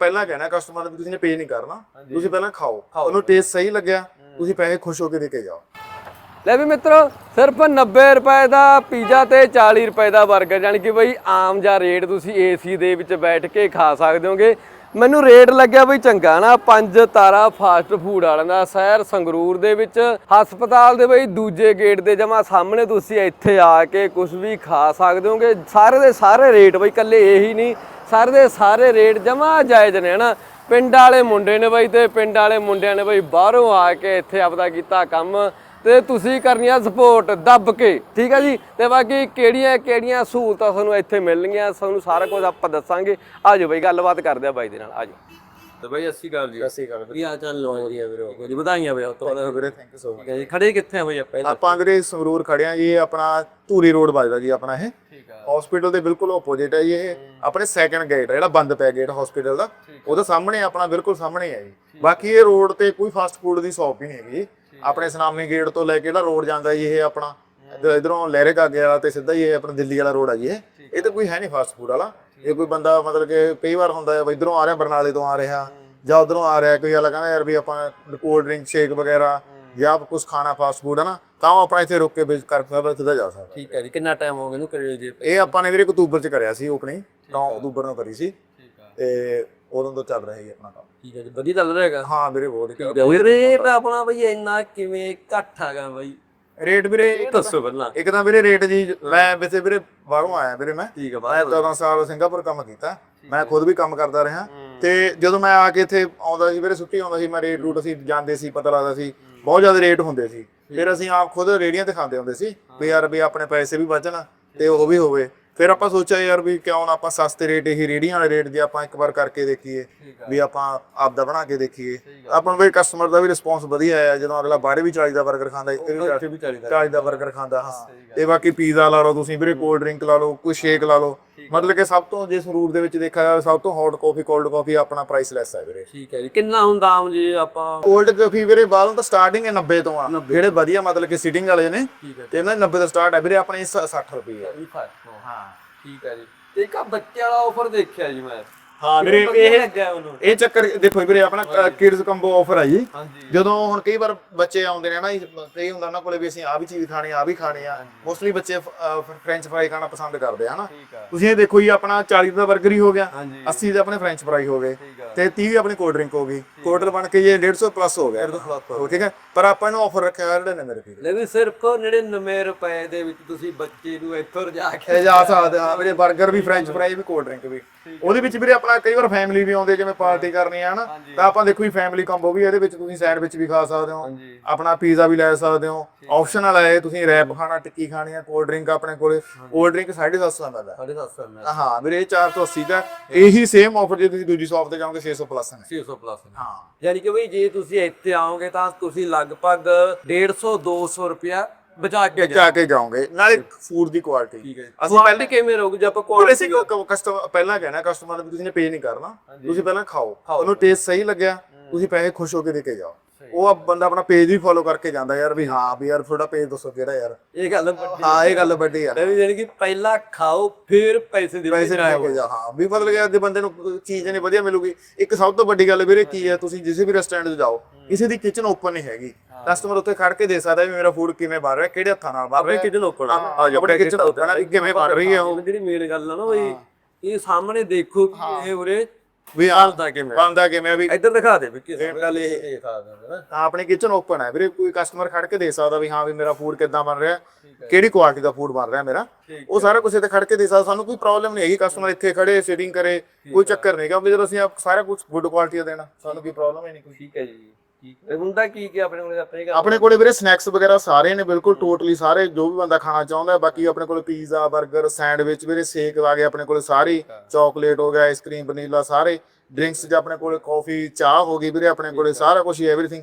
ਪਹਿਲਾਂ ਕਹਿਣਾ ਕਸਟਮਰ ਨੂੰ ਵੀ ਤੁਸੀਂ ਨੇ ਪੇ ਨਹੀਂ ਕਰਨਾ। ਤੁਸੀਂ ਪਹਿਲਾਂ ਖਾਓ। ਉਹਨੂੰ ਟੇਸਟ ਸਹੀ ਲੱਗਿਆ ਤੁਸੀਂ ਪੈਸੇ ਖੁਸ਼ ਹੋ ਕੇ ਦੇ ਕੇ ਜਾਓ। ਲੈ ਵੀ ਮਿੱਤਰੋ ਸਿਰਫ 90 ਰੁਪਏ ਦਾ ਪੀਜ਼ਾ ਤੇ 40 ਰੁਪਏ ਦਾ 버ਗਰ ਯਾਨੀ ਕਿ ਬਈ ਆਮ ਜਾਂ ਰੇਟ ਤੁਸੀਂ ਏਸੀ ਦੇ ਵਿੱਚ ਬੈਠ ਕੇ ਖਾ ਸਕਦੇ ਹੋਗੇ। ਮੈਨੂੰ ਰੇਟ ਲੱਗਿਆ ਬਈ ਚੰਗਾ ਨਾ ਪੰਜ ਤਾਰਾ ਫਾਸਟ ਫੂਡ ਵਾਲਿਆਂ ਦਾ ਸ਼ਹਿਰ ਸੰਗਰੂਰ ਦੇ ਵਿੱਚ। ਹਸਪਤਾਲ ਦੇ ਬਈ ਦੂਜੇ ਗੇਟ ਦੇ ਜਮਾ ਸਾਹਮਣੇ ਤੁਸੀਂ ਇੱਥੇ ਆ ਕੇ ਕੁਝ ਵੀ ਖਾ ਸਕਦੇ ਹੋਗੇ। ਸਾਰੇ ਦੇ ਸਾਰੇ ਰੇਟ ਬਈ ਕੱਲੇ ਇਹੀ ਨਹੀਂ। ਸਾਰੇ ਦੇ ਸਾਰੇ ਰੇਟ ਜਮਾ ਜਾਇਜ਼ ਨੇ, ਹਨਾ? ਪਿੰਡ ਵਾਲੇ ਮੁੰਡੇ ਨੇ ਬਈ ਤੇ ਪਿੰਡ ਵਾਲੇ ਮੁੰਡਿਆਂ ਨੇ ਬਈ ਬਾਹਰੋਂ ਆ ਕੇ ਇੱਥੇ ਆਪਦਾ ਕੀਤਾ ਕੰਮ ਤੇ ਤੁਸੀਂ ਕਰਨੀ ਆ ਸਪੋਰਟ ਦੱਬ ਕੇ, ਠੀਕ ਆ ਜੀ? ਤੇ ਬਾਕੀ ਕਿਹੜੀਆਂ ਕਿਹੜੀਆਂ ਸਹੂਲਤਾਂ ਤੁਹਾਨੂੰ ਇੱਥੇ ਮਿਲਣਗੀਆਂ, ਤੁਹਾਨੂੰ ਸਾਰਾ ਕੁਝ ਆਪਾਂ ਦੱਸਾਂਗੇ। ਆਜੋ ਬਾਈ, ਗੱਲਬਾਤ ਕਰਦੇ ਆ ਬਾਈ ਦੇ ਨਾਲ ਆਜੋ ਤੇ ਬਾਈ ਅੱਸੀ ਗੱਲ ਜੀ। ਅਸੀਂ ਗੱਲ ਕੀ ਹਾਲ ਚਾਲ ਲੋਕ ਵਧੀਆ ਵੀਰੋ ਕੋਈ ਵਧਾਈਆਂ ਵੀਰੋ ਤੋਂ ਵੀਰੇ ਥੈਂਕ ਯੂ ਸੋ ਮਚ ਜੀ ਖੜੇ ਕਿੱਥੇ ਆ ਬਈ ਆਪਾਂ? ਪਹਿਲਾਂ ਆਪਾਂ ਵੀਰੇ ਸੰਗਰੂਰ ਖੜੇ ਆ ਜੀ ਇਹ ਆਪਣਾ ਧੂਰੀ ਰੋਡ ਵੱਜਦਾ ਜੀ ਆਪਣਾ ਇਹ। ਠੀਕ ਆ। ਹਸਪੀਟਲ ਦੇ ਬਿਲਕੁਲ ਆਪੋਜ਼ਿਟ ਹੈ ਜੀ ਇਹ। ਆਪਣੇ ਸੈਕੰਡ ਗੇਟ ਜਿਹੜਾ ਬੰਦ ਪਿਆ ਗੇਟ ਹਸਪੀਟਲ ਦਾ। ਉਹਦੇ ਸਾਹਮਣੇ ਆਪਣਾ ਬਿਲਕੁਲ ਸਾਹਮਣੇ ਹੈ ਜੀ। ਬਾਕੀ ਇਹ ਰੋਡ ਤੇ ਕੋਈ ਫਾਸਟ ਫੂਡ ਦੀ ਸ਼ਾਪ ਹੀ ਨਹੀਂ ਹੈਗੀ। ਆਪਣੇ ਸਨਾਮੀ ਗੇਟ ਤੋਂ ਲੈ ਕੇ ਜਿਹੜਾ ਰੋਡ ਜਾਂਦਾ ਜੀ ਇਹ ਆਪਣਾ। ਇਧਰੋਂ ਲਹਿਰੇ ਕਾਗੇ ਵਾਲਾ ਤੇ ਸਿੱਧਾ ਹੀ ਇਹ ਆਪਣਾ ਦਿੱਲੀ ਵਾਲਾ ਰੋਡ ਆ ਜੀ ਇਹ। ਇਹ ਤਾਂ ਕੋਈ ਹੈ ਨਹੀਂ ਫਾਸਟ ਫੂਡ ਵਾਲਾ। ਇਹ ਕੋਈ ਬੰਦਾ ਮਤਲਬ ਕਿ ਕਈ ਵਾਰ ਹੁੰਦਾ ਹੈ ਇਧਰੋਂ ਆ ਰਿਹਾ ਬਰਨਾਲੇ ਤੋਂ ਆ ਰਿਹਾ ਜਾਂ ਉਧਰੋਂ ਆ ਰਿਹਾ ਕੋਈ ਵਾਲਾ ਕਹਿੰਦਾ ਯਾਰ ਵੀ ਆਪਾਂ ਕੋਲਡ ਡਰਿੰਕ ਸ਼ੇਕ ਵਗੈਰਾ ਜਾਂ ਕੁਝ ਖਾਣਾ ਫਾਸਟ ਫੂਡ ਹੈ ਨਾ ਤਾਂ ਉਹ ਆਪਣਾ ਇੱਥੇ ਰੁਕ ਕੇ ਵਿਜ਼ਿਟ ਕਰ ਸਕਦਾ ਸਿੱਧਾ ਜਾ ਸਕਦਾ। ਠੀਕ ਹੈ ਜੀ ਕਿੰਨਾ ਟਾਈਮ ਹੋ ਗਿਆ ਇਹਨੂੰ ਕਰੇ ਜੀ? ਇਹ ਆਪਾਂ ਨੇ ਵੀਰੇ ਅਕਤੂਬਰ ਚ ਕਰਿਆ ਸੀ ਓਪਨਿੰਗ। 9 ਅਕਤੂਬਰ ਨੂੰ ਕਰੀ ਸੀ। ਤੇ ਉਦੋਂ ਤੋਂ ਚੱਲ ਰਿਹਾ ਜੀ ਆਪਣਾ ਕੰਮ। ਠੀਕ ਹੈ ਜੀ ਵਧੀਆ ਚੱਲ ਰਿਹਾ ਹੈਗਾ? ਹਾਂ ਵੀਰੇ ਬਹੁਤ ਠੀਕ ਹੈ ਰੇਟ ਆਪਣਾ ਬਈ ਇੰਨਾ ਕਿਵੇਂ ਘੱਟ ਹੈਗਾ ਬਈ। ਰੇਟ ਵੀਰੇ ਦੱਸੋ ਪਹਿਲਾਂ। ਇੱਕ ਤਾਂ ਵੀਰੇ ਰੇਟ ਜੀ ਮੈਂ ਵੈਸੇ ਵੀਰੇ ਬਾਹਰੋਂ ਆਇਆ ਵੀਰੇ ਮੈਂ। ਠੀਕ ਹੈ ਮੈਂ 14 ਸਾਲ ਸਿੰਗਾਪੁਰ ਕੰਮ ਕੀਤਾ। ਮੈਂ ਖੁਦ ਵੀ ਕੰਮ ਕਰਦਾ ਰਿਹਾ। ਤੇ ਜਦੋਂ ਮੈਂ ਆ ਕੇ ਇੱਥੇ ਆਉਂਦਾ ਸੀ ਵੀਰੇ ਛੁੱਟੀ ਆਉਂਦਾ ਸੀ ਮੈਂ ਰੇਟ ਰੂਟ ਅਸੀਂ ਜਾਂਦੇ ਸੀ ਪਤਾ ਲੱਗਦਾ ਸੀ। ਬਹੁਤ ਜ਼ਿਆਦਾ ਰੇਟ ਹੁੰਦੇ ਸੀ। ਫਿਰ ਅਸੀਂ ਆਪ ਖੁਦ ਰੇੜੀਆਂ ਤੇ ਖਾਂਦੇ ਹੁੰਦੇ ਸੀ ਵੀ ਯਾਰ ਵੀ ਆਪਣੇ ਪੈਸੇ ਵੀ ਬਚਣ ਤੇ ਉਹ ਵੀ ਹੋਵੇ। ਫਿਰ ਆਪਾਂ ਸੋਚਿਆ ਯਾਰ ਵੀ ਕਿਉਂ ਨਾ ਆਪਾਂ ਸਸਤੇ ਰੇਟ ਹੀ ਰੇੜੀਆਂ ਵਾਲੇ ਰੇਟ ਦੀ ਆਪਾਂ ਇੱਕ ਵਾਰ ਕਰਕੇ ਦੇਖੀਏ ਵੀ ਆਪਾਂ ਆਪਦਾ ਬਣਾ ਕੇ ਦੇਖੀਏ। ਆਪਾਂ ਨੂੰ ਵੀ ਕਸਟਮਰ ਦਾ ਵੀ ਰਿਸਪੌਂਸ ਵਧੀਆ ਆਇਆ ਜਦੋਂ ਅਗਲਾ ਬਾਹਰ ਵੀ 40 ਦਾ 버ਗਰ ਖਾਂਦਾ ਇੱਥੇ ਵੀ ਉੱਥੇ ਵੀ ਚੱਲਦਾ 40 ਦਾ 버ਗਰ ਖਾਂਦਾ ਹਾਂ। ਤੇ ਬਾਕੀ ਪੀਜ਼ਾ ਲਾ ਲਓ ਤੁਸੀਂ ਵੀਰੇ ਕੋਲਡ ਡਰਿੰਕ ਲਾ ਲਓ ਕੋਈ ਸ਼ੇਕ ਲਾ ਲਓ। ਮਤਲਬ ਕਿ ਸਭ ਤੋਂ ਜੇ ਸਰੂਰ ਦੇ ਵਿੱਚ ਦੇਖਿਆ ਜਾਵੇ ਸਭ ਤੋਂ ਹੌਟ ਕਾਫੀ ਕੋਲਡ ਕਾਫੀ ਆਪਣਾ ਪ੍ਰਾਈਸ ਲੈਸ ਹੈ ਵੀਰੇ। ਠੀਕ ਹੈ ਜੀ। ਕਿੰਨਾ ਹੁੰਦਾ ਆਮ ਜੀ ਆਪਾਂ ਕੋਲਡ ਕਾਫੀ ਵੀਰੇ ਬਾਹਰੋਂ ਤਾਂ ਸਟਾਰਟਿੰਗ ਹੈ 90 ਤੋਂ ਆ। ਜਿਹੜੇ ਵਧੀਆ ਮਤਲਬ ਕਿ ਸਿਟਿੰਗ ਵਾਲੇ ਨੇ ਤੇ ਇਹਨਾਂ ਦੀ 90 ਤੋਂ ਸਟਾਰਟ ਹੈ। ਵੀਰੇ ਆਪਣੇ 60 ਰੁਪਏ ਹੈ ਹਾਂ। ਠੀਕ ਹੈ ਜੀ। ਤੇ ਇੱਕ ਆ ਬੱਚੇ ਵਾਲਾ ਆਫਰ ਦੇਖਿਆ ਜੀ ਮੈਂ। ਹਾਂ ਵੀਰੇ ਇਹ ਲੱਗਿਆ ਉਹਨੂੰ। ਇਹ ਚੱਕਰ ਦੇਖੋ ਵੀਰੇ ਆਪਣਾ ਕਿਡਸ ਕੰਬੋ ਆਫਰ ਹੈ ਜੀ। ਜਦੋਂ ਹੁਣ ਕਈ ਵਾਰ ਬੱਚੇ ਆਉਂਦੇ ਨੇ ਨਾ ਕਈ ਹੁੰਦਾ ਉਹਨਾਂ ਕੋਲੇ ਵੀ ਅਸੀਂ ਆ ਵੀ ਚੀਜ਼ ਖਾਣੀ ਆ ਵੀ ਖਾਣੀ ਆ। ਮੋਸਟਲੀ ਬੱਚੇ ਫ੍ਰੈਂਚ ਫਰਾਈ ਖਾਣਾ ਪਸੰਦ ਕਰਦੇ ਆ ਆ। ਤੁਸੀਂ ਇਹ ਦੇਖੋ ਜੀ ਆਪਣਾ 40 ਦਾ 버ਗਰ ਹੀ ਹੋ ਗਿਆ ਹਾਂਜੀ। 80 ਦੇ ਆਪਣੇ ਫ੍ਰੈਂਚ ਫਰਾਈ ਹੋ ਗਏ ਆ। ਤੇ 30 ਆਪਣੀ ਕੋਲਡ ਡਰਿੰਕ ਹੋ ਗਈ। ਟੋਟਲ ਬਣ ਕੇ ਇਹ 150 ਪਲੱਸ ਹੋ ਗਿਆ। ਠੀਕ ਹੈ? ਪਰ ਆਪਾਂ ਇਹਨੂੰ ਆਫਰ ਰੱਖਿਆ ਹੋਇਆ ਜਿਹੜੇ ਨੇ ਮੇਰੇ ਵੀਰ। ਲੈ ਵੀ ਸਿਰਫ 99 ਰੁਪਏ ਦੇ ਵਿੱਚ ਤੁਸੀਂ ਬੱਚੇ ਨੂੰ ਇੱਥੋਂ ਰਜਾ ਕੇ ਜਾ ਸਕਦੇ ਆ। ਵੀਰੇ 버ਗਰ ਵੀ ਫ੍ਰੈਂਚ ਫਰਾਈ ਵੀ ਕੋਲਡ ਡਰਿੰਕ ਵੀ। ਉਹਦੇ ਵਿੱਚ ਵੀਰੇ ਆਪਣਾ ਕਈ ਵਾਰ ਫੈਮਿਲੀ ਵੀ ਆਉਂਦੇ ਜਿਵੇਂ ਪਾਰਟੀ ਕਰਨੀ ਆ ਹਨਾ? ਤਾਂ ਆਪਾਂ ਦੇਖੋ ਜੀ ਫੈਮਿਲੀ ਕੰਬੋ ਵੀ ਇਹਦੇ ਵਿੱਚ ਤੁਸੀਂ ਸੈਂਡਵਿਚ ਵੀ ਖਾ ਸਕਦੇ ਹੋ ਆਪਣਾ ਪੀਜ਼ਾ ਵੀ ਲੈ ਸਕਦੇ ਹੋ ਆਪਸ਼ਨਲ ਹੈ। ਤੁਸੀਂ ਰੈਪ ਖਾਣਾ ਟਿੱਕੀ ਖਾਣੀ ਆ ਕੋਲਡ ਡਰਿੰਕ ਆਪਣੇ ਕੋਲੇ ਕੋਲਡ ਡਰਿੰਕ 750 ਦਾ ਸਾਡੇ ਦੱਸ ਮੈਂ ਹਾਂ ਵੀਰੇ ਇਹ 480 ਦਾ ਇਹੀ ਸੇਮ ਆਫਰ ਜੇ ਤੁਸੀਂ ਦੂਜੀ ਸ਼ਾਪ ਤੇ ਜਾਓਗੇ 600 ਪਲੱਸ ਹੈ 600 ਪਲੱਸ ਹਾਂ। ਯਾਨੀ ਕਿ ਬਈ ਜੇ ਤੁਸੀਂ ਇੱਥੇ ਆਓਗੇ ਤਾਂ ਤੁਸੀਂ ਲਗਭਗ 150 200 ਰੁਪਿਆ ਬਚਾ ਕੇ ਜਾ ਕੇ ਜਾਓਗੇ। ਨਾਲੇ ਫੂਡ ਦੀ ਕੁਆਲਿਟੀ ਠੀਕ ਹੈ ਅਸੀਂ ਕਿਵੇਂ ਰਹੂਗੀ ਜੇ ਆਪਾਂ ਕੁਆਲਿਟੀ ਅਸੀਂ ਕਸਟਮਰ ਪਹਿਲਾਂ ਕਹਿਣਾ ਕਸਟਮਰ ਨੂੰ ਤੁਸੀਂ ਨੇ ਪੇ ਨਹੀਂ ਕਰਨਾ। ਤੁਸੀਂ ਪਹਿਲਾਂ ਖਾਓ। ਉਹਨੂੰ ਟੇਸਟ ਸਹੀ ਲੱਗਿਆ। ਤੁਸੀਂ ਪੈਸੇ ਖੁਸ਼ ਹੋ ਕੇ ਦੇ ਕੇ ਜਾਓ। ਉਹ ਆ ਬੰਦਾ ਆਪਣਾ ਪੇਜ ਵੀ ਫੋਲੋ ਕਰਕੇ ਜਾਂਦਾ ਯਾਰ ਵੀ ਹਾਂ ਵੀ ਯਾਰ ਤੁਹਾਡਾ ਪੇਜ ਦੱਸੋ ਕਿਹੜਾ ਯਾਰ। ਇਹ ਗੱਲ ਵੱਡੀ ਹਾਂ। ਇਹ ਗੱਲ ਵੱਡੀ ਆ। ਹੈ ਵੀ ਯਾਨੀ ਕਿ ਪਹਿਲਾਂ ਖਾਓ ਫਿਰ ਪੈਸੇ ਦੇ ਪੈਸੇ ਲੈ ਕੇ ਜਾ ਹਾਂ। ਵੀ ਮਤਲਬ ਕਿ ਅੱਜ ਬੰਦੇ ਨੂੰ ਚੀਜ਼ ਨਹੀਂ ਵਧੀਆ ਮਿਲੂਗੀ। ਇੱਕ ਸਭ ਤੋਂ ਵੱਡੀ ਗੱਲ ਵੀਰੇ ਕੀ ਹੈ ਤੁਸੀਂ ਜਿਸੇ ਵੀ ਰੈਸਟੋਰੈਂਟ 'ਚ ਜਾਓ ਕਿਸੇ ਦੀ ਕਿਚਨ ਓਪਨ ਨਹੀਂ ਹੈਗੀ। ਕਸਟਮਰ ਉੱਥੇ ਖੜ ਕੇ ਦੇ ਸਕਦਾ ਵੀ ਮੇਰਾ ਫੂਡ ਕਿਵੇਂ ਬਣ ਰਿਹਾ ਕਿਹੜੇ ਹੱਥਾਂ ਨਾਲ ਬਣ ਰਿਹਾ। ਕਿਚਨ ਓਪਨ ਆ। ਜਾਓ ਆਪਣੇ ਕਿਚਨ ਓਪਨ ਹੈ ਕਿਵੇਂ ਬਣ ਰਹੀ ਹੈ ਉਹ। ਜਿਹੜੀ ਮੇਨ ਗੱਲ ਆ ਨਾ ਬਈ ਇਹ ਸਾਹਮਣੇ ਦੇਖੋ ਕਿ ਇਹ ਉਰੇ ਵੀ ਆ ਬਣਦਾ ਕਿਵੇਂ? ਬਣਦਾ ਕਿਵੇਂ ਵੀ ਇੱਧਰ ਦਿਖਾ ਦੇ ਵੀ ਕਿਸ ਇਹ ਗੱਲ ਇਹ ਇਹ ਖਾ ਦਿੰਦੇ ਨਾ ਤਾਂ ਆਪਣੀ ਕਿਚਨ ਓਪਨ ਹੈ ਵੀਰੇ ਕੋਈ ਕਸਟਮਰ ਖੜ ਕੇ ਦੇ ਸਕਦਾ ਵੀ ਹਾਂ ਵੀ ਮੇਰਾ ਫੂਡ ਕਿੱਦਾਂ ਬਣ ਰਿਹਾ ਕਿਹੜੀ ਕੁਆਲਿਟੀ ਦਾ ਫੂਡ ਬਣ ਰਿਹਾ ਮੇਰਾ। ਠੀਕ ਉਹ ਸਾਰਾ ਕੁਝ ਇੱਥੇ ਖੜ ਕੇ ਦੇ ਸਕਦਾ ਸਾਨੂੰ ਕੋਈ ਪ੍ਰੋਬਲਮ ਨਹੀਂ ਹੈਗੀ ਕਸਟਮਰ ਇੱਥੇ ਖੜੇ ਸੀਟਿੰਗ ਕਰੇ ਕੋਈ ਚੱਕਰ ਨਹੀਂ ਕਿਉਂਕਿ ਜਦੋਂ ਅਸੀਂ ਆਪ ਸਾਰਾ ਕੁਝ ਗੁੱਡ ਕੁਆਲਿਟੀ ਦਾ ਦੇਣਾ ਸਾਨੂੰ ਕੋਈ ਪ੍ਰੋਬਲਮ ਹੀ ਨਹੀਂ ਕੋਈ। ਠੀਕ ਹੈ ਜੀ। ਹੈ। ਹੁੰਦਾ ਕੀ ਕੀ ਆਪਣੇ ਕੋਲ ਆਪਣੇ ਆਪਣੇ ਕੋਲੇ ਵੀਰੇ ਸਨੈਕਸ ਵਗੈਰਾ ਸਾਰੇ ਨੇ ਬਿਲਕੁਲ ਟੋਟਲੀ ਸਾਰੇ ਜੋ ਵੀ ਬੰਦਾ ਖਾਣਾ ਚਾਹੁੰਦਾ ਹੈ। ਬਾਕੀ ਆਪਣੇ ਕੋਲੇ ਪੀਜ਼ਾ 버ਗਰ ਸੈਂਡਵਿਚ ਵੀਰੇ ਸੇਕ ਆ ਗਏ ਆਪਣੇ ਕੋਲੇ ਸਾਰੇ ਚਾਕਲੇਟ ਹੋ ਗਿਆ ਆਈਸਕ੍ਰੀਮ ਵਨੀਲਾ ਸਾਰੇ ਡਰਿੰਕਸ ਚ ਆਪਣੇ ਕੋਲੇ ਕਾਫੀ ਚਾਹ ਹੋ ਗਈ ਵੀਰੇ ਆਪਣੇ ਕੋਲੇ ਸਾਰਾ ਕੁਝ ਐਵਰੀਥਿੰਗ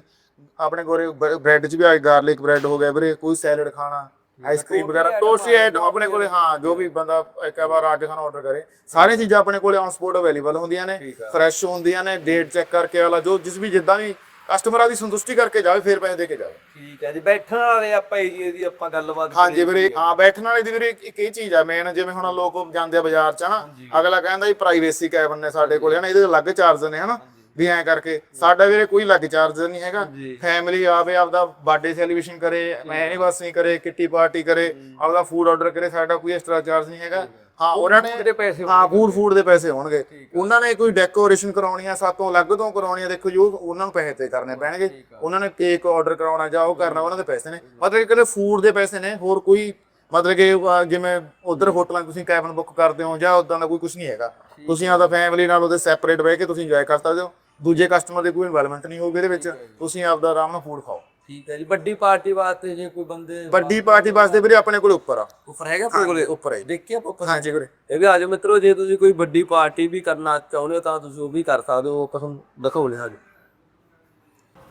ਆਪਣੇ ਕੋਲੇ ਬ੍ਰੈਡ ਚ ਵੀ ਆ ਗਾਰਲਿਕ ਬ੍ਰੈਡ ਹੋ ਗਿਆ ਵੀਰੇ ਕੋਈ ਸੈਲਡ ਖਾਣਾ ਆਈਸਕ੍ਰੀਮ ਵਗੈਰਾ ਟੋਸਟੀ ਆਈਟਮ ਆਪਣੇ ਕੋਲੇ ਹਾਂ ਜੋ ਵੀ ਬੰਦਾ ਇੱਕ ਵਾਰ ਆ ਕੇ ਸਾਨੂੰ ਆਰਡਰ ਕਰੇ ਸਾਰੀਆਂ ਚੀਜ਼ਾਂ ਆਪਣੇ ਕੋਲੇ ਔਨ ਸਪੋਟ ਅਵੇਲੇਬਲ ਹੁੰਦੀਆਂ ਨੇ ਠੀਕ ਆ। ਫਰੈਸ਼ ਹੁੰਦੀਆਂ ਨੇ ਡੇਟ ਚੈੱਕ ਕਰਕੇ ਵਾਲਾ ਜੋ ਜਿਸ ਵੀ ਜਿੱਦਾਂ ਵੀ ਕਸਟਮਰਾਂ ਦੀ ਸੰਤੁਸ਼ਟੀ ਕਰਕੇ ਜਾਵੇ ਫੇਰ ਪੈਸੇ ਦੇ ਕੇ ਜਾਵੇ। ਠੀਕ ਹੈ ਜੀ ਬੈਠਣ ਵਾਲੇ ਆਪਾਂ ਏਰੀਏ ਦੀ ਆਪਾਂ ਗੱਲਬਾਤ ਹਾਂਜੀ ਵੀਰੇ ਹਾਂ ਬੈਠਣ ਵਾਲੀ ਦੀ ਵੀਰੇ ਇੱਕ- ਇਹ ਚੀਜ਼ ਆ ਮੇਨ ਜਿਵੇਂ ਹੁਣ ਲੋਕ ਜਾਂਦੇ ਆ ਬਾਜ਼ਾਰ ਚ ਹਨਾ? ਅਗਲਾ ਕਹਿੰਦਾ ਜੀ ਪ੍ਰਾਈਵੇਸੀ ਕੈਬਨ ਨੇ ਸਾਡੇ ਕੋਲ ਹਨਾ? ਇਹਦੇ ਅਲੱਗ ਚਾਰਜ ਨੇ ਹਨਾ? ਵੀ ਐਂ ਕਰਕੇ। ਸਾਡਾ ਵੀਰੇ ਕੋਈ ਅਲੱਗ ਚਾਰਜ ਨਹੀਂ ਹੈਗਾ। ਫੈਮਿਲੀ ਆਵੇ ਆਪਦਾ ਬਰਥਡੇ ਸੈਲੀਬ੍ਰੇਸ਼ਨ ਕਰੇ ਐਨੀਵਰਸਰੀ ਕਰੇ ਕਿੱਟੀ ਪਾਰਟੀ ਕਰੇ ਆਪਦਾ ਫੂਡ ਆਰਡਰ ਕਰੇ ਸਾਡਾ ਕੋਈ ਐਕਸਟਰਾ ਚਾਰਜ ਨਹੀਂ ਹੈਗਾ। ਹਾਂ ਉਹਨਾਂ ਨੇ ਪੈਸੇ ਹਾਂ ਫੂਡ ਫੂਡ ਦੇ ਪੈਸੇ ਹੋਣਗੇ। ਉਹਨਾਂ ਨੇ ਕੋਈ ਡੈਕੋਰੇਸ਼ਨ ਕਰਾਉਣੀ ਆ ਸਾਤੋਂ ਅਲੱਗ ਤੋਂ ਕਰਾਉਣੀ ਆ ਦੇਖੋ ਜੋ ਉਹਨਾਂ ਨੂੰ ਪੈਸੇ ਤੇ ਕਰਨੇ ਪੈਣਗੇ। ਉਹਨਾਂ ਨੇ ਕੇਕ ਆਰਡਰ ਕਰਾਉਣਾ ਜਾਂ ਉਹ ਕਰਨਾ ਉਹਨਾਂ ਦੇ ਪੈਸੇ ਨੇ। ਮਤਲਬ ਕਿ ਇਕੱਲੇ ਫੂਡ ਦੇ ਪੈਸੇ ਨੇ ਹੋਰ ਕੋਈ ਮਤਲਬ ਕਿ ਜਿਵੇਂ ਉਧਰ ਹੋਟਲਾਂ ਤੁਸੀਂ ਕੈਬਨ ਬੁੱਕ ਕਰਦੇ ਹੋ ਜਾਂ ਉਦਾਂ ਦਾ ਕੋਈ ਕੁਝ ਨਹੀਂ ਹੈਗਾ। ਤੁਸੀਂ ਆਪਦਾ ਫੈਮਿਲੀ ਨਾਲ ਉਹਦੇ ਸੈਪਰੇਟ ਬਹਿ ਕੇ ਤੁਸੀਂ ਇੰਜੋਏ ਕਰ ਸਕਦੇ ਹੋ। ਦੂਜੇ ਕਸਟਮਰ ਦੀ ਕੋਈ ਇਨਵੋਲਵਮੈਂਟ ਨਹੀਂ ਹੋਊਗੀ ਇਹਦੇ ਵਿੱਚ। ਤੁਸੀਂ ਆਪਦਾ ਆਰਾਮ ਨਾਲ ਫੂਡ ਖਾਓ। ਠੀਕ ਹੈ ਜੀ ਵੱਡੀ ਪਾਰਟੀ ਵਾਸਤੇ ਜੇ ਕੋਈ ਬੰਦੇ ਵੱਡੀ ਪਾਰਟੀ ਵਾਸਤੇ ਵੀਰੇ ਆਪਣੇ ਕੋਲ ਉੱਪਰ ਆ ਉੱਪਰ ਹੈਗਾ ਆਪਣੇ ਕੋਲੇ ਉੱਪਰ ਹੈ ਜੀ। ਦੇਖਿਆ ਉੱਪਰ? ਹਾਂਜੀ ਵੀਰੇ ਇਹ ਵੀ ਆਜੋ ਮਿੱਤਰੋ ਜੇ ਤੁਸੀਂ ਕੋਈ ਵੱਡੀ ਪਾਰਟੀ ਵੀ ਕਰਨਾ ਚਾਹੁੰਦੇ ਹੋ ਤਾਂ ਤੁਸੀਂ ਉਹ ਵੀ ਕਰ ਸਕਦੇ ਹੋ ਤੁਹਾਨੂੰ ਦਿਖਾਉਣੇ ਹਾਜੋ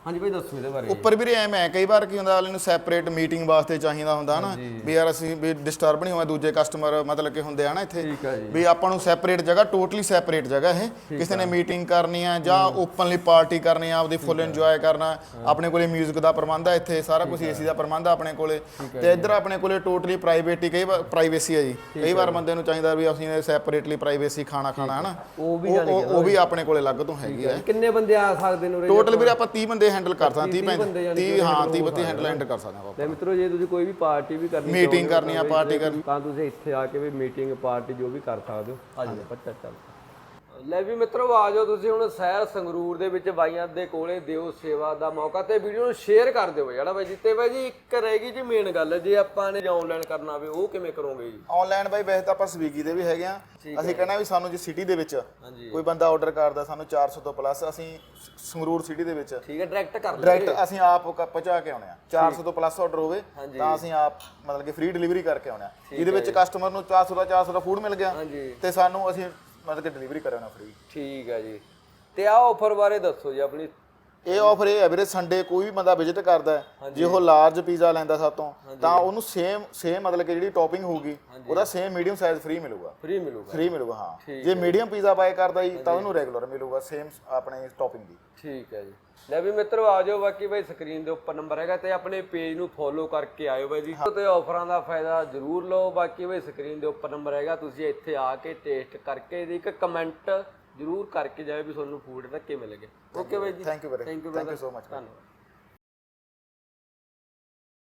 ਹਾਂਜੀ ਭਾਈ ਦੱਸੋ ਇਹਦੇ ਬਾਰੇ। ਉੱਪਰ ਵੀਰੇ ਹੈ ਕਈ ਵਾਰ ਕੀ ਹੁੰਦਾ ਅਗਲੇ ਨੂੰ ਸੈਪਰੇਟ ਮੀਟਿੰਗ ਵਾਸਤੇ ਚਾਹੀਦਾ ਹੁੰਦਾ ਹਨਾ ਵੀ ਯਾਰ ਅਸੀਂ ਵੀ ਡਿਸਟਰਬ ਨਹੀਂ ਹੋਵੇ ਦੂਜੇ ਕਸਟਮਰ ਮਤਲਬ ਕਿ ਹੁੰਦੇ ਆ ਨਾ ਇੱਥੇ। ਹੈ ਵੀ ਆਪਾਂ ਨੂੰ ਸੈਪਰੇਟ ਜਗ੍ਹਾ ਟੋਟਲੀ ਸੈਪਰੇਟ ਜਗ੍ਹਾ ਇਹ। ਕਿਸੇ ਨੇ ਮੀਟਿੰਗ ਕਰਨੀ ਆ ਜਾਂ ਓਪਨਲੀ ਪਾਰਟੀ ਕਰਨੀ ਆ ਆਪਦੀ ਫੁੱਲ ਇੰਜੋਏ ਕਰਨਾ ਆਪਣੇ ਕੋਲੇ 뮤직 ਦਾ ਪ੍ਰਬੰਧ ਆ ਇੱਥੇ ਸਾਰਾ ਕੁਝ ਏਸੀ ਦਾ ਪ੍ਰਬੰਧ ਆ ਆਪਣੇ ਕੋਲੇ। ਤੇ ਇੱਧਰ ਆਪਣੇ ਕੋਲੇ ਟੋਟਲੀ ਪ੍ਰਾਈਵੇਟੀ ਕਈ ਵਾਰ ਪ੍ਰਾਈਵੇਸੀ ਆ ਜੀ। ਕਈ ਵਾਰ ਬੰਦੇ ਨੂੰ ਚਾਹੀਦਾ ਵੀ ਅਸੀਂ ਸੈਪਰੇਟਲੀ ਪ੍ਰਾਈਵੇਸੀ ਖਾਣਾ ਖਾਣਾ ਹਨਾ? ਉਹ ਵੀ ਉਹ ਵੀ ਆਪਣੇ ਕੋਲੇ ਅਲੱਗ ਤੋਂ ਹੈਗੀ ਆ। ਕਿੰਨੇ ਬੰਦੇ ਆ ਸਕਦੇ ਨੇ ਟੋਟਲ ਵੀਰੇ ਆਪਾਂ 30 ਬੰਦੇ ਹੈਂਡਲ ਕਰ ਸਕਦੇ 30 ਬੰਦੇ ਯਾਨੀ 30 ਹਾਂ 30 32 ਹੈਂਡਲ ਹੈਂਡਲ ਕਰ ਸਕਦੇ ਆਪਾਂ। ਲੈ ਮਿੱਤਰੋ ਜੇ ਤੁਸੀਂ ਕੋਈ ਵੀ ਪਾਰਟੀ ਵੀ ਕਰਨੀ ਹੋ ਕਰਨੀ ਆ, party ਕਰਨੀ। ਤਾਂ ਤੁਸੀਂ ਇੱਥੇ ਆ ਕੇ ਵੀ ਮੀਟਿੰਗ ਪਾਰਟੀ ਜੋ ਵੀ ਕਰ ਸਕਦੇ ਹੋ। ਆ ਜਾਓ ਪੱਚਾ ਚੱਲ। ਲੈ ਵੀ ਮਿੱਤਰੋ ਆ ਜਾਓ ਤੁਸੀਂ ਹੁਣ ਸ਼ਹਿਰ ਸੰਗਰੂਰ ਦੇ ਵਿੱਚ ਬਾਈਆਂ ਦੇ ਕੋਲੇ ਦਿਓ ਸੇਵਾ ਦਾ ਮੌਕਾ ਤੇ ਵੀਡੀਓ ਨੂੰ ਸ਼ੇਅਰ ਕਰ ਦਿਓ ਜਿਹੜਾ ਬਾਈ ਜੀ ਤੇ ਬਾਈ ਜੀ ਇੱਕ ਰਹੇਗੀ ਜੀ ਮੇਨ ਗੱਲ। ਜੇ ਆਪਾਂ ਨੇ ਆਨਲਾਈਨ ਕਰਨਾ ਹੋਵੇ ਉਹ ਕਿਵੇਂ ਕਰੋਗੇ ਜੀ? ਆਨਲਾਈਨ ਬਾਈ ਵੈਸੇ ਤਾਂ ਆਪਾਂ ਸਵੀਗੀ ਦੇ ਵੀ ਹੈਗੇ ਆ। ਅਸੀਂ ਕਹਿੰਦਾ ਵੀ ਸਾਨੂੰ ਜੇ ਸਿਟੀ ਦੇ ਵਿੱਚ। ਕੋਈ ਬੰਦਾ ਆਰਡਰ ਕਰਦਾ ਸਾਨੂੰ 400 ਤੋਂ ਪਲੱਸ ਅਸੀਂ ਸੰਗਰੂਰ ਸਿਟੀ ਦੇ ਵਿੱਚ ਠੀਕ ਹੈ ਡਾਇਰੈਕਟ ਕਰ ਲਓ ਡਾਇਰੈਕਟ ਅਸੀਂ ਆਪ ਪਹੁੰਚਾ ਕੇ ਆਉਣੇ ਆ। 400 ਤੋਂ ਪਲੱਸ ਆਰਡਰ ਹੋਵੇ ਤਾਂ ਅਸੀਂ ਆਪ ਮਤਲਬ ਕਿ ਫ੍ਰੀ ਡਿਲੀਵਰੀ ਕਰਕੇ ਆਉਣੇ ਆ। ਜਿਹਦੇ ਵਿੱਚ ਕਸਟਮਰ ਨੂੰ 400 ਦਾ 400 ਦਾ ਫੂਡ ਮਿਲ ਗਿਆ ਤੇ ਸਾਨੂੰ ਅਸੀਂ ਮਤਲਬ ਕਿ ਡਿਲੀਵਰੀ ਕਰਾਉਣਾ ਫ੍ਰੀ ਠੀਕ ਹੈ ਜੀ। ਤੇ ਆ ਆਫਰ ਬਾਰੇ ਦੱਸੋ ਜੀ ਆਪਣੀ। ਇਹ ਆਫਰ ਇਹ ਹੈ ਵੀਰੇ ਸੰਡੇ ਕੋਈ ਵੀ ਬੰਦਾ ਵਿਜ਼ਿਟ ਕਰਦਾ ਹੈ, ਜੇ ਉਹ ਲਾਰਜ ਪੀਜ਼ਾ ਲੈਂਦਾ ਸਾਤੋਂ ਤਾਂ ਉਹਨੂੰ ਸੇਮ ਸੇਮ ਮਤਲਬ ਕਿ ਜਿਹੜੀ ਟੌਪਿੰਗ ਹੋਊਗੀ ਉਹਦਾ ਸੇਮ ਮੀਡੀਅਮ ਸਾਈਜ਼ ਫ੍ਰੀ ਮਿਲੂਗਾ। ਫ੍ਰੀ ਮਿਲੂਗਾ। ਫ੍ਰੀ ਮਿਲੂਗਾ ਹਾਂ। ਜੇ ਮੀਡੀਅਮ ਪੀਜ਼ਾ ਬਾਏ ਕਰਦਾ ਜੀ ਤਾਂ ਉਹਨੂੰ ਰੈਗੂਲਰ ਮਿਲੂਗਾ ਸੇਮ ਆਪਣੇ ਟੌਪਿੰਗ ਦੀ। ਠੀਕ ਹੈ ਜੀ। ਲੈ ਵੀ ਮਿੱਤਰੋ ਆ ਜਾਓ ਬਾਕੀ ਬਾਈ ਸਕਰੀਨ ਦੇ ਉੱਪਰ ਨੰਬਰ ਹੈਗਾ ਤੇ ਆਪਣੇ ਪੇਜ ਨੂੰ ਫੋਲੋ ਕਰਕੇ ਆਇਓ ਬਾਈ ਜੀ। ਤੇ ਆਫਰਾਂ ਦਾ ਫਾਇਦਾ ਜ਼ਰੂਰ ਲਓ। ਬਾਕੀ ਬਾਈ ਸਕਰੀਨ ਦੇ ਉੱਪਰ ਨੰਬਰ ਹੈਗਾ ਤੁਸੀਂ ਇੱਥੇ ਆ ਕੇ ਟੇਸਟ ਕਰਕੇ ਇਹਦੀ ਇੱਕ ਕਮੈਂਟ ਜ਼ਰੂਰ ਕਰਕੇ ਜਾਇਓ ਵੀ ਤੁਹਾਨੂੰ ਫੂਡ ਦਾ ਕਿਵੇਂ ਲੱਗੇ। ਓਕੇ ਬਾਈ ਜੀ। Thank you you thank you so much ਧੰਨਵਾਦ।